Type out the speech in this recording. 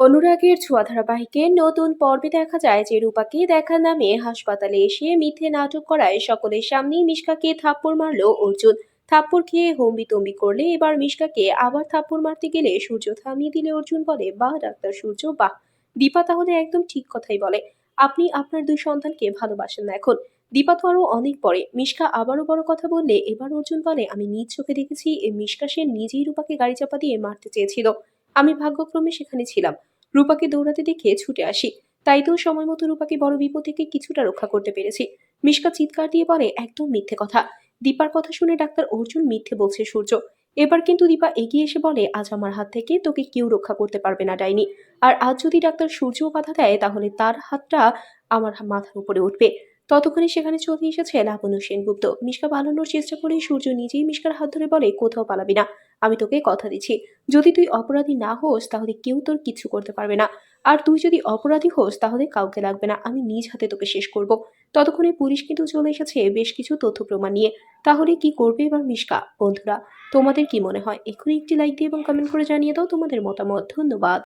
অনুরাগের ছোঁয়া ধারাবাহিকের নতুন পর্বে দেখা যায় যে রূপাকে দেখার নামে হাসপাতালে এসে মিথ্যে নাটক করায় সকলের সামনেই মিশকাকে থাপ্পড় মারলো অর্জুন। থাপ্পড় খেয়ে হম্বি তম্বি করলে এবার মিশকাকে আবার থাপ্পড় মারতে গেলে সূর্য থামিয়ে দিলে অর্জুন বলে, বাহ ডাক্তার সূর্য, বাহ। দীপা তাহলে একদম ঠিক কথাই বলে, আপনি আপনার দুই সন্তানকে ভালোবাসেন না এখন। দীপা তো আরও অনেক পরে। মিশকা আবারও বড় কথা বললে, এবার অর্জুন বলে, আমি নিজ চোখে দেখেছি এই মিশকা সে নিজেই রূপাকে গাড়ি চাপা দিয়ে মারতে চেয়েছিল। আমি ভাগ্যক্রমে সেখানে ছিলাম। রূপাকে দৌড়াতে দেখে ছুটে আসি। তাই তো সময় মতো রূপাকে বড় বিপদ থেকে কিছুটা রক্ষা করতে পেরেছি। মিশকা চিৎকার দিয়ে বলে, একদম মিথ্যে কথা। দীপার কথা শুনে ডাক্তার অর্জুন মিথ্যে বলছে সূর্য। এবার কিন্তু দীপা এগিয়ে এসে বলে, আজ আমার হাত থেকে তোকে কেউ রক্ষা করতে পারবে না, ডাইনি। আর আজ যদি ডাক্তার সূর্যও বাধা দেয়, তাহলে তার হাতটা আমার মাথার উপরে উঠবে ততক্ষণে সেখানে চলে এসেছে লাবণ্য সেনগুপ্ত। মিশকা পালানোর চেষ্টা করে সূর্য নিজেই মিশকার হাত ধরে বলে, কোথাও পালাবি না। আমি তোকে কথা দিচ্ছি। যদি তুই অপরাধী না হোস, তাহলে কেউ তোর কিছু করতে পারবে না। আর তুই যদি অপরাধী হোস, তাহলে কাউকে লাগবে না। আমি নিজ হাতে তোকে শেষ করব। ততক্ষণে পুলিশ কিন্তু চলে এসেছে বেশ কিছু তথ্য প্রমাণ নিয়ে। তাহলে কি করবে এবার মিশকা? বন্ধুরা, তোমাদের কি মনে হয়? এক্ষুনি একটি লাইক দিয়ে এবং কমেন্ট করে জানিয়ে দাও তোমাদের মতামত। ধন্যবাদ।